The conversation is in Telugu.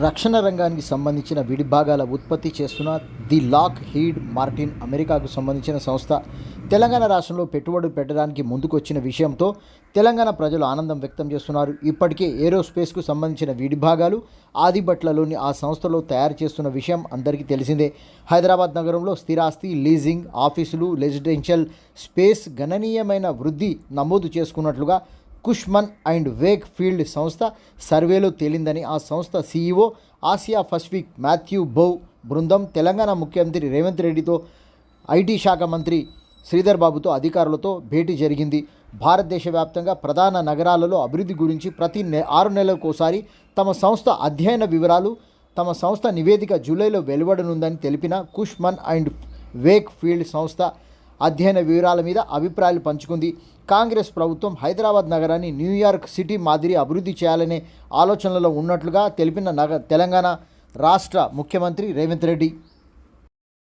రక్షణ రంగానికి సంబంధించిన విడిభాగాల ఉత్పత్తి చేస్తున్న ది లాక్ హీడ్ మార్టిన్ అమెరికాకు సంబంధించిన సంస్థ. తెలంగాణ రాష్ట్రంలో పెట్టుబడులు పెట్టడానికి ముందుకొచ్చిన విషయంతో తెలంగాణ ప్రజలు ఆనందం వ్యక్తం చేస్తున్నారు. ఇప్పటికే ఏరోస్పేస్కు సంబంధించిన విడిభాగాలు ఆదిబట్లలోని ఆ సంస్థలో తయారు చేస్తున్న విషయం అందరికీ తెలిసిందే. హైదరాబాద్ నగరంలో స్థిరాస్తి లీజింగ్ ఆఫీసులు రెసిడెన్షియల్ స్పేస్ గణనీయమైన వృద్ధి నమోదు చేసుకున్నట్లుగా కుష్మన్ అండ్ వేక్ ఫీల్డ్ సంస్థ సర్వేలో తేలిందని ఆ సంస్థ CEO Asia Pacific Matthew Bow బృందం తెలంగాణ ముఖ్యమంత్రి రేవంత్ రెడ్డితో ఐటీ శాఖ మంత్రి శ్రీధర్ బాబుతో అధికారులతో భేటీ జరిగింది. భారతదేశ వ్యాప్తంగా ప్రధాన నగరాలలో అభివృద్ధి గురించి ప్రతి నె ఆరు నెలలకోసారి తమ సంస్థ అధ్యయన వివరాలు తమ సంస్థ నివేదిక జూలైలో వెలువడనుందని తెలిపిన కుష్మన్ అండ్ వేక్ ఫీల్డ్ సంస్థ అధ్యయన వివరాల మీద అభిప్రాయాలు పంచుకుంది. కాంగ్రెస్ ప్రభుత్వం హైదరాబాద్ నగరాన్ని న్యూయార్క్ సిటీ మాదిరి అభివృద్ధి చేయాలనే ఆలోచనలో ఉన్నట్లుగా తెలిపిన నగ తెలంగాణ రాష్ట్ర ముఖ్యమంత్రి రేవంత్ రెడ్డి.